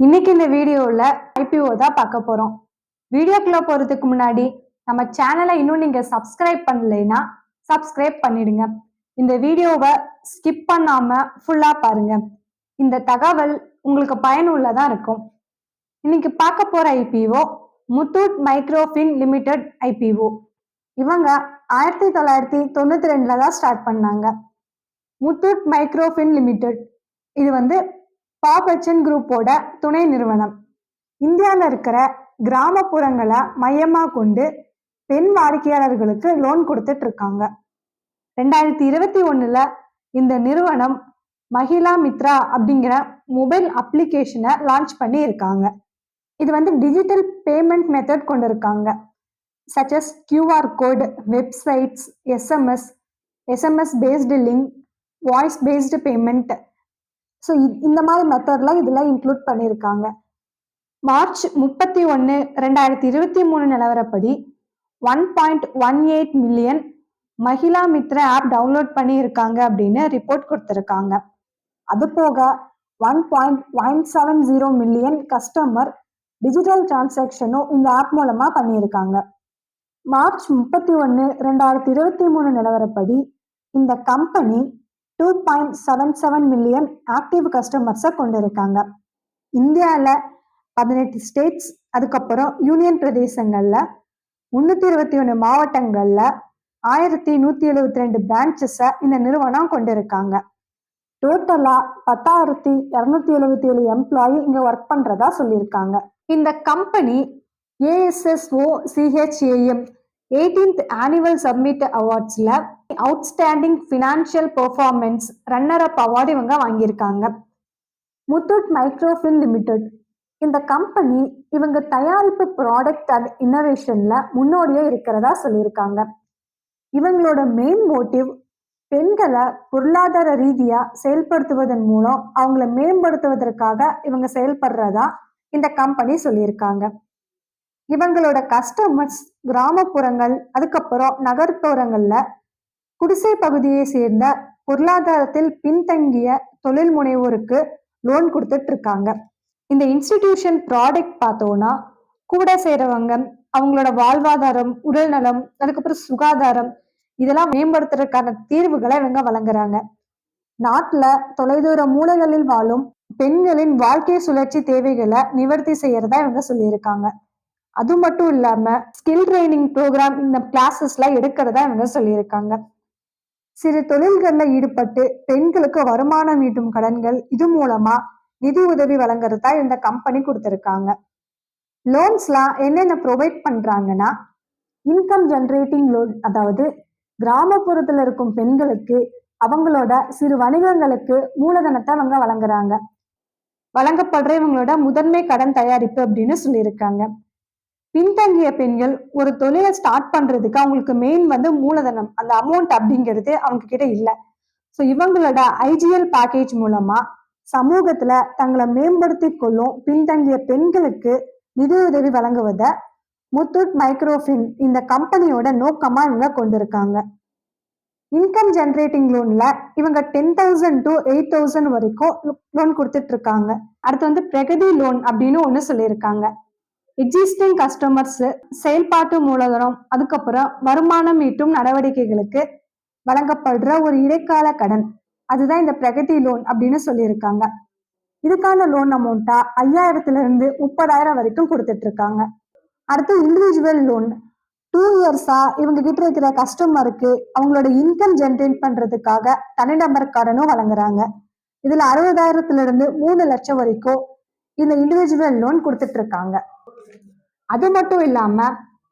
இன்னைக்கு இந்த வீடியோவில் ஐபிஓ தான் பார்க்க போகிறோம் வீடியோக்குள்ளே போகிறதுக்கு முன்னாடி நம்ம சேனலை இன்னும் நீங்கள் சப்ஸ்கிரைப் பண்ணலைன்னா சப்ஸ்கிரைப் பண்ணிடுங்க. இந்த வீடியோவை ஸ்கிப் பண்ணாமல் ஃபுல்லாக பாருங்க. இந்த தகவல் உங்களுக்கு பயனுள்ளதாக இருக்கும். இன்னைக்கு பார்க்க போகிற IPO Muthoot Microfin Limited IPO இவங்க ஆயிரத்தி தொள்ளாயிரத்தி தொண்ணூற்றி ரெண்டில் தான் ஸ்டார்ட் பண்ணாங்க. முத்தூட் மைக்ரோஃபின் லிமிடெட் இது வந்து பாபச்சன் குரூப்போட துணை நிறுவனம். இந்தியாவில் இருக்கிற கிராமப்புறங்களை மையமாக கொண்டு பெண் வாடிக்கையாளர்களுக்கு லோன் கொடுத்துட்டு இருக்காங்க. ரெண்டாயிரத்தி இருபத்தி ஒன்றில் இந்த நிறுவனம் மகிழா மித்ரா அப்படிங்கிற மொபைல் அப்ளிகேஷனை லான்ச் பண்ணி இருக்காங்க இது வந்து டிஜிட்டல் பேமெண்ட் மெத்தட் கொண்டு இருக்காங்க such as QR code websites SMS SMS based link voice based payment so இந்த மாதிரி மெத்தட்லாம் இதெல்லாம் இன்க்ளூட் பண்ணியிருக்காங்க மார்ச் முப்பத்தி ஒன்று ரெண்டாயிரத்தி இருபத்தி மூணு நிலவரப்படி one point one eight million Mahila Mitra app download பண்ணியிருக்காங்க அப்படின்னு ரிப்போர்ட் கொடுத்துருக்காங்க. அது போக one point one seven zero million customer digital டிரான்சாக்ஷனும் இந்த ஆப் மூலமாக பண்ணியிருக்காங்க. மார்ச் முப்பத்தி ஒன்று ரெண்டாயிரத்தி இருபத்தி மூணு நிலவரப்படி இந்த company two point seven seven million active கஸ்டமர்ஸை கொண்டு இருக்காங்க இந்தியாவில் பதினெட்டு ஸ்டேட்ஸ் அதுக்கப்புறம் யூனியன் பிரதேசங்களில் முந்நூற்றி இருபத்தி ஒன்று மாவட்டங்களில் ஆயிரத்தி நூற்றி எழுபத்தி ரெண்டு பிரான்ச்சஸை இந்த நிறுவனம் கொண்டிருக்காங்க. டோட்டலாக பத்தாயிரத்தி இரநூத்தி எழுபத்தி ஏழு எம்ப்ளாயி இங்கே ஒர்க் பண்ணுறதா சொல்லியிருக்காங்க. இந்த company ASSOCHAM eighteenth annual summit அவார்ட்ஸில் outstanding financial performance runner up award இவங்க வாங்கியிருக்காங்க. Muthoot Microfin Limited. இந்த கம்பெனி இவங்க தயாரிப்பு ப்ராடக்ட் அண்ட் இன்னோவேஷனில் முன்னோடியே இருக்கிறதா சொல்லியிருக்காங்க. இவங்களோட மெயின் மோட்டிவ் பெண்களை பொருளாதார ரீதியாக செயல்படுத்துவதன் மூலம் அவங்கள மேம்படுத்துவதற்காக இவங்க செயல்படுறதா இந்த கம்பெனி சொல்லியிருக்காங்க. இவங்களோட கஸ்டமர்ஸ் கிராமப்புறங்கள் அதுக்கப்புறம் நகர்ப்புறங்கள்ல குடிசை பகுதியை சேர்ந்த பொருளாதாரத்தில் பின்தங்கிய தொழில் முனைவோருக்கு லோன் கொடுத்துட்டு இருக்காங்க இந்த இன்ஸ்டிடியூஷன் ப்ராடக்ட் பார்த்தோம்னா கூட செய்கிறவங்க அவங்களோட வாழ்வாதாரம் உடல் நலம் அதுக்கப்புறம் சுகாதாரம் இதெல்லாம் மேம்படுத்துறதுக்கான தீர்வுகளை இவங்க வழங்குறாங்க. நாட்டுல தொலைதூர மூலைகளில் வாழும் பெண்களின் வாழ்க்கை சுழற்சி தேவைகளை நிவர்த்தி செய்யறதா இவங்க சொல்லியிருக்காங்க. அது மட்டும் இல்லாம ஸ்கில் ட்ரைனிங் ப்ரோக்ராம் இந்த கிளாஸஸ்லாம் எடுக்கிறதா இவங்க சொல்லியிருக்காங்க. சிறு தொழில்களில் ஈடுபட்டு பெண்களுக்கு வருமானம் ஈட்டும் கடன்கள் இது மூலமா நிதி உதவி வழங்குறதா இந்த கம்பெனி கொடுத்துருக்காங்க. லோன்ஸ்லாம் என்னென்ன ப்ரொவைட் பண்றாங்கன்னா இன்கம் ஜென்ரேட்டிங் லோன் அதாவது கிராமப்புறத்துல இருக்கும் பெண்களுக்கு அவங்களோட சிறு வணிகங்களுக்கு மூலதனத்தை அவங்க வழங்குறாங்க. வழங்கப்படுற இவங்களோட முதன்மை கடன் தயாரிப்பு அப்படின்னு சொல்லியிருக்காங்க. பின்தங்கிய பெண்கள் ஒரு தொழிலை ஸ்டார்ட் பண்றதுக்கு அவங்களுக்கு மெயின் வந்து மூலதனம். அந்த அமௌண்ட் அப்படிங்கிறது அவங்க கிட்ட இல்லை. ஸோ இவங்களோட ஐஜிஎல் பேக்கேஜ் மூலமா சமூகத்துல தங்களை மேம்படுத்தி கொள்ளும் பின்தங்கிய பெண்களுக்கு நிதியுதவி வழங்குவதை முத்தூட் மைக்ரோஃபின் இந்த கம்பெனியோட நோக்கமா இவங்க கொண்டிருக்காங்க. இன்கம் ஜென்ரேட்டிங் லோன்ல இவங்க ten thousand to eight thousand வரைக்கும் லோன் கொடுத்துட்டு இருக்காங்க. அடுத்து வந்து பிரகதி லோன் அப்படின்னு ஒன்று சொல்லியிருக்காங்க. எக்ஸிஸ்டிங் கஸ்டமர்ஸ் செயல்பாட்டு மூலதனம் அதுக்கப்புறம் வருமானம் ஈட்டும் நடவடிக்கைகளுக்கு வழங்கப்படுற ஒரு இடைக்கால கடன். அதுதான் இந்த பிரகதி லோன் அப்படின்னு சொல்லியிருக்காங்க. இதுக்கான லோன் அமௌண்ட்டா ஐயாயிரத்துல இருந்து முப்பதாயிரம் வரைக்கும் கொடுத்துட்டு இருக்காங்க அடுத்து இண்டிவிஜுவல் லோன் டூ இயர்ஸா இவங்க கிட்ட இருக்கிற கஸ்டமருக்கு அவங்களோட இன்கம் ஜென்ரேட் பண்றதுக்காக தனிநபர் கடனும் வழங்குறாங்க. இதுல அறுபதாயிரத்துல இருந்து மூணு லட்சம் வரைக்கும் இந்த இண்டிவிஜுவல் லோன் கொடுத்துட்டு இருக்காங்க அது மட்டும் இல்லாம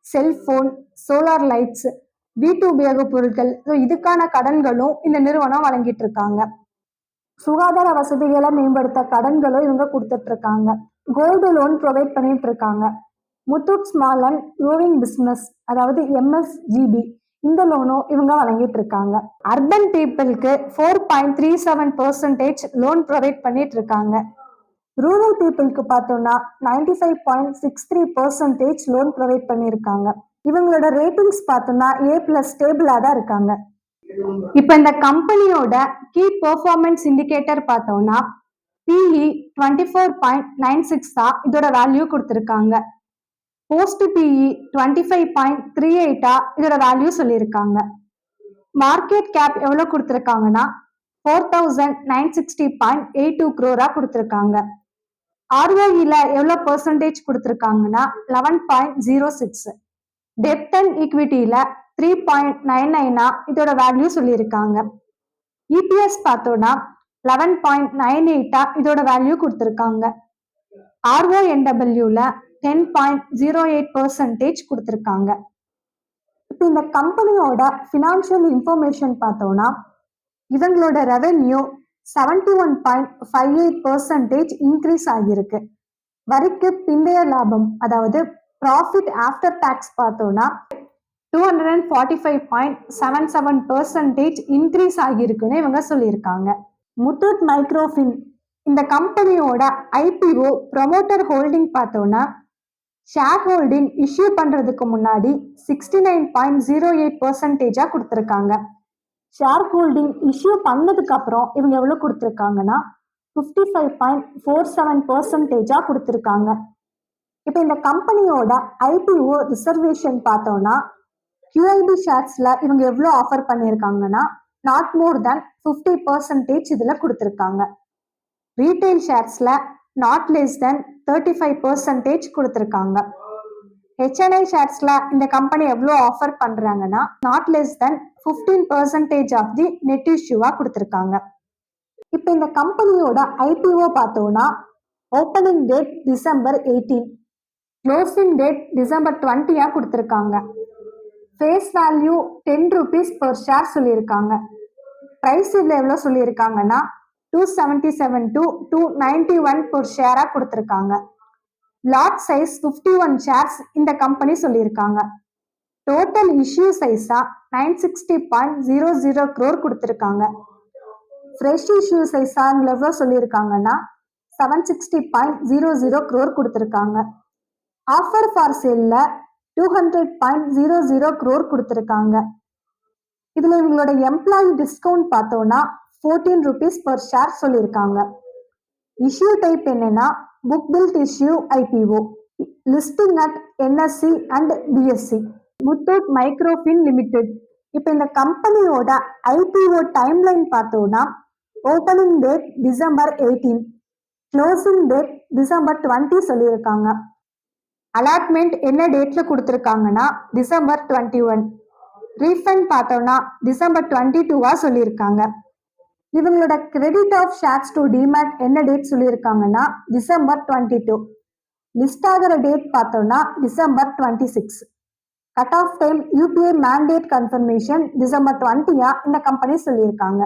செல்போன் சோலார் லைட்ஸ் வீட்டு உபயோகப் பொருட்கள் இதுக்கான கடன்களும் இந்த நிறுவனம் வழங்கிட்டு இருக்காங்க சுகாதார வசதிகளை மேம்படுத்த கடன்களும் இவங்க கொடுத்துட்டு இருக்காங்க கோல்டு லோன் ப்ரொவைட் பண்ணிட்டு இருக்காங்க Muthoot small and growing business அதாவது எம்எஸ்ஜிபி இந்த லோனும் இவங்க வழங்கிட்டு இருக்காங்க அர்பன் பீப்புளுக்கு four point three seven percentage loan provide பண்ணிட்டு இருக்காங்க ரூரல் பீப்புளுக்கு பார்த்தோம்னா ninety five point six three percentage loan provide பண்ணியிருக்காங்க. இவங்களோட ரேட்டிங்ஸ் பார்த்தோம்னா ஏ பிளஸ் ஸ்டேபிளாக தான் இருக்காங்க. இப்போ இந்த கம்பெனியோட கீ பெர்ஃபார்மன்ஸ் இண்டிகேட்டர் பார்த்தோம்னா PE twenty four point nine சிக்ஸா இதோட வேல்யூ கொடுத்துருக்காங்க. Post PE twenty five point three எயிட்டா இதோட வேல்யூ சொல்லியிருக்காங்க. மார்க்கெட் கேப் எவ்வளோ கொடுத்துருக்காங்கன்னா four thousand nine sixty point eight two க்ரோரா கொடுத்துருக்காங்க. ஆர்ஓஇல எவ்வளோ பெர்சன்டேஜ் கொடுத்துருக்காங்கன்னா லெவன் பாயிண்ட் ஜீரோ சிக்ஸ் டெப்ட் அண்ட் ஈக்விட்டியில த்ரீ பாயிண்ட் நைன் நைனா இதோட வேல்யூ சொல்லியிருக்காங்க. இபிஎஸ் பார்த்தோன்னா லெவன் பாயிண்ட் நைன் எயிட்டா இதோட வேல்யூ கொடுத்துருக்காங்க. ஆர்ஓஎன்டபிள்யூல ten point zero eight percentage கொடுத்துருக்காங்க. இப்போ இந்த கம்பெனியோட ஃபினான்ஷியல் இன்ஃபர்மேஷன் பார்த்தோம்னா இவங்களோட revenue seventy one point five eight percentage increase ஆகியிருக்கு. வரிக்கு பிந்தைய லாபம் அதாவது ப்ராஃபிட் ஆஃப்டர் டேக்ஸ் பார்த்தோம்னா two hundred and forty five point seven seven percentage increase ஆகியிருக்குன்னு இவங்க சொல்லியிருக்காங்க. முத்தூட் மைக்ரோஃபின் இந்த கம்பெனியோட ஐபிஓ ப்ரொமோட்டர் ஹோல்டிங் பார்த்தோம்னா ஷேர் ஹோல்டிங் இஷ்யூ பண்றதுக்கு முன்னாடி sixty nine point zero eight பர்சன்டேஜாக கொடுத்துருக்காங்க. ஷேர் ஹோல்டிங் இஷ்யூ பண்ணதுக்கு அப்புறம் இவங்க எவ்வளோ கொடுத்துருக்காங்கன்னா fifty five point four seven பர்சன்டேஜாக கொடுத்துருக்காங்க. இப்போ இந்த கம்பெனியோட ஐபிஓ ரிசர்வேஷன் பார்த்தோம்னா யூஐபி ஷேர்ஸில் இவங்க எவ்வளோ ஆஃபர் பண்ணியிருக்காங்கன்னா not more than fifty percentage இதில் கொடுத்துருக்காங்க. Retail ஷேர்ஸில் not less than thirty five percentage கொடுத்துருக்காங்க ஹெச்என்ஐ ஷேர்ஸில் இந்த கம்பெனி எவ்வளோ ஆஃபர் பண்ணுறாங்கன்னா not less than fifteen percentage of the net இஷ்யூவா கொடுத்துருக்காங்க. இப்போ இந்த கம்பெனியோட ஐபிஓ பார்த்தோம்னா opening date December eighteen closing date December டுவெண்ட்டியாக கொடுத்துருக்காங்க. Face value ten rupees per share சொல்லியிருக்காங்க. ப்ரைஸ் இதில் எவ்வளோ சொல்லியிருக்காங்கன்னா two seventy seven to two ninety one per ஷேராக கொடுத்துருக்காங்க. Lot size fifty one shares இந்த கம்பெனி சொல்லியிருக்காங்க. டோட்டல் இஷ்யூ சைஸா nine sixty point zero zero crore கொடுத்துருக்காங்க. ஃப்ரெஷ் இஷ்யூ சைஸா எவ்வளோ சொல்லியிருக்காங்கன்னா seven sixty point zero zero crore கொடுத்துருக்காங்க. Offer for சேலில் two hundred point zero zero crore கொடுத்துருக்காங்க. இதில் இவங்களோட எம்ப்ளாயி டிஸ்கவுண்ட் பார்த்தோன்னா ஃபோர்டீன் ருபீஸ் பர் ஷேர் சொல்லியிருக்காங்க. இஷ்யூ டைப் என்னன்னா book build issue IPO listing at NSE and BSE Muthoot Microfin limited. இப்போ இந்த கம்பெனியோட ஐபிஓ டைம்லைன் பார்த்தோன்னா opening date December eighteen closing date December twenty சொல்லியிருக்காங்க. அலாட்மெண்ட் என்ன டேட்ல கொடுத்துருக்காங்கன்னா டிசம்பர் டுவெண்ட்டி ஒன். ரீஃபண்ட் பார்த்தோம்னா டிசம்பர் டுவெண்ட்டி டூவா சொல்லியிருக்காங்க. இவங்களோட credit of shares to demat என்ன டேட் சொல்லியிருக்காங்கன்னா டிசம்பர் டுவெண்ட்டி டூ. லிஸ்ட் ஆகிற டேட் பார்த்தோம்னா December twenty six. Cut off time UPI mandate confirmation December டுவெண்ட்டியா இந்த கம்பெனி சொல்லியிருக்காங்க.